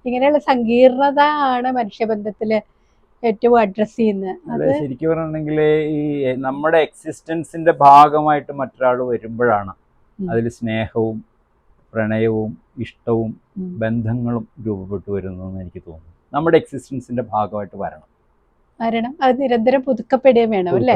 ഇങ്ങനെയുള്ള സങ്കീർണത ആണ് മനുഷ്യബന്ധത്തിൽ ഏറ്റവും അഡ്രസ് ചെയ്യുന്നത് ശരിക്കും പറഞ്ഞിട്ടുണ്ടെങ്കിൽ ഈ നമ്മുടെ എക്സിസ്റ്റൻസിന്റെ ഭാഗമായിട്ട് മറ്റൊരാൾ വരുമ്പോഴാണ്. അതിൽ സ്നേഹവും പ്രണയവും ഇഷ്ടവും ബന്ധങ്ങളും രൂപപ്പെട്ടു വരുന്നതെന്ന് എനിക്ക് തോന്നുന്നു. നമ്മുടെ എക്സിസ്റ്റൻസിന്റെ ഭാഗമായിട്ട് വരണം. വരണം. അത് നിരന്തരം പുതുക്കപ്പെടുകയും വേണം അല്ലേ?